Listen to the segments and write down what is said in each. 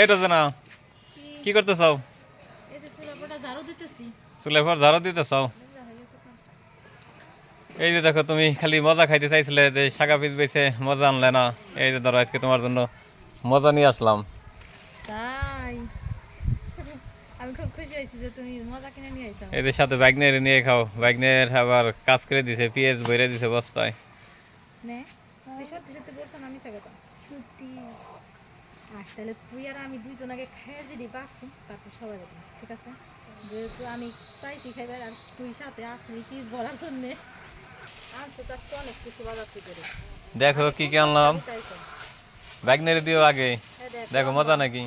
এই রোজনা কি? করতে চাও? চুলা ঝাড়ু পর ঝাড়ু দিতে চাও? এই যে দেখো তুমি খালি মজা খাইতে চাইছিলে যে শাকা পিস বেছে মজা আনলে না? এই যে ধরো আজকে তোমার জন্য মজা নিয়ে আসলাম। তাই? আমি খুব খুশি হয়েছি যে তুমি মজা কিনে নিয়ে আইছো। এই যে সাথে ব্যাগনের নিয়ে খাও। ব্যাগনের আবার কাজ করে দিছে পেঁয়াজ ভরে দিছে বস্তায়। নে সত্যি সত্যি বলছো না আমি সত্যি। তাহলে তুই আর আমি দুইজন আগে খাইয়ে যদি বাসি তারপর সবাই যাব ঠিক আছে? যেহেতু আমি চাইছি খাইবার আর তুই সাথে আসবি পিস ভরার জন্যে। আনছো তো অনেক কিছু বাজার দেখো কি কি আনলাম। ব্যাগনের দিও আগে। দেখো মজা নাকি?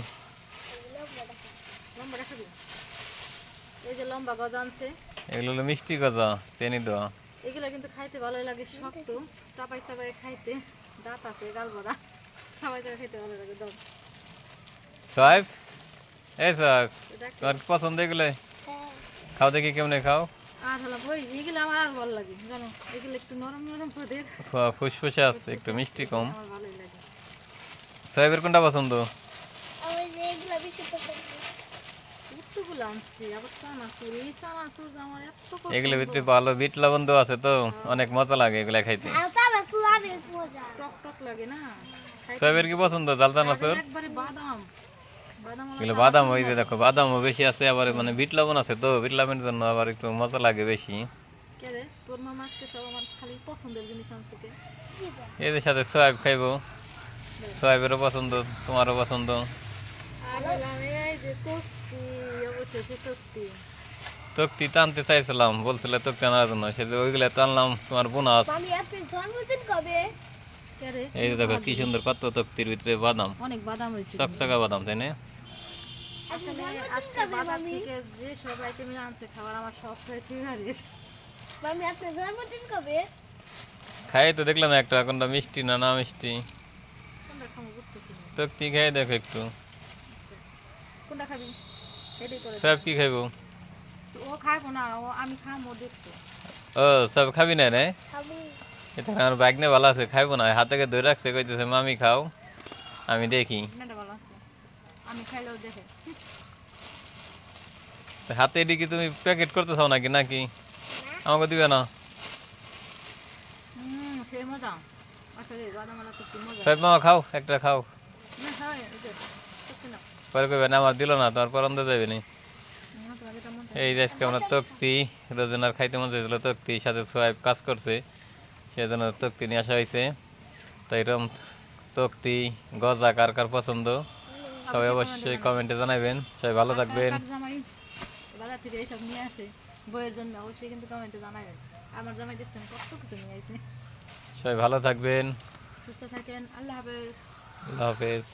এই যে লম্বা গজা আনছে। এগুলো হলো মিষ্টি গজা চেনি দেওয়া। এগুলো কিন্তু খাইতে ভালোই লাগে শক্ত। চাপাই চাপাই খাইতে দাঁত আছে গাল ভরা। চাপাই চাপাই খাইতে ভালো লাগে দম। সাহেব এই সাহেব দেখ তোমার কি পছন্দ এগুলো খাও দেখি কেমনে খাও আর হলো ওই এগুলো আমার আর ভালো লাগে জানো এগুলো একটু নরম নরম পদের ফ- ফুসফুসে আছে একটু মিষ্টি কম আমার ভালোই লাগে সাহেবের কোনটা পছন্দ কতগুলো আনছি আবার চানাচুর এই চানাচুর যে আমার এত পছন্দ এগুলোর ভিতরে ভালো বিট লবণ দেওয়া আছে তো অনেক মজা লাগে এগুলা খাইতে টক টক লাগে না খাইতে সাহেবের কি পছন্দ জাল চানাচুর একবারে বাদাম বাদাম এগুলো বাদাম ওই যে দেখো বাদামও বেশি আছে আবার মানে বিট লবণ আছে তো বিট লবণের জন্য আবার একটু মজা লাগে বেশি। কে রে? তোর মামা আজকে সব আমার খালি পছন্দের জিনিস আনছে কে? এদের সাথে সোয়াব খাইবো। সোয়াবেরও পছন্দ তোমারও পছন্দ। তক্তি টানতে চাইছিলাম বলছিলে তক্তি আনার জন্য সে যে ওইগুলো টানলাম তোমার বোনাস। এই যে দেখো কি সুন্দর কত তক্তির ভিতরে বাদাম। অনেক বাদাম রয়েছে চকচকা বাদাম তাই না? আসলে আজকে বাজার থেকে যে সব আইটেম আনছে খাবার আমার সব ফেভারিট খাই তো দেখলাম একটা কোনটা মিষ্টি না না মিষ্টি। কোনটা খাব বুঝতেছি না। তক্তি খাই দেখো একটু। আচ্ছা। কোনটা খাবি? এটাই করে সব কি খাইবো? ও খাব না ও আমি খাব দেখতো। ও সব খাবি না রে? এটা আমার ব্যাগ নিয়ে ভালো আছে খাইবো না হাতে ধরে রাখছে কইতেছে মামি খাও আমি দেখি। আছে আমি খাইলেও দেখে। হাতে এটি কি তুমি প্যাকেট করতে চাও নাকি নাকি? আমাকে দিবে না। মামা খাও একটা খাও। হয় পরে কইবে না। আমার দিল না তোমার পরন্দ যাবে নি। এই যে আজকে আমরা তক্তি রোজনার খাইতে মন চাইছিল তক্তি সাথে সোয়াইব কাজ করছে সেজন্য তক্তি নিয়ে আসা হয়েছে তাই এরকম তক্তি গজা কার কার পছন্দ? সবাই অবশ্যই কমেন্টে জানাবেন সবাই ভালো থাকবেন। বাজার থেকে এইসব নিয়ে আসে বইয়ের জন্য অবশ্যই কিন্তু কমেন্টে জানাবেন আমার জামাই দেখছেন কত কিছু নিয়ে আসে সবাই ভালো থাকবেন। সুস্থ থাকেন আল্লাহ হাফেজ। আল্লাহ হাফেজ।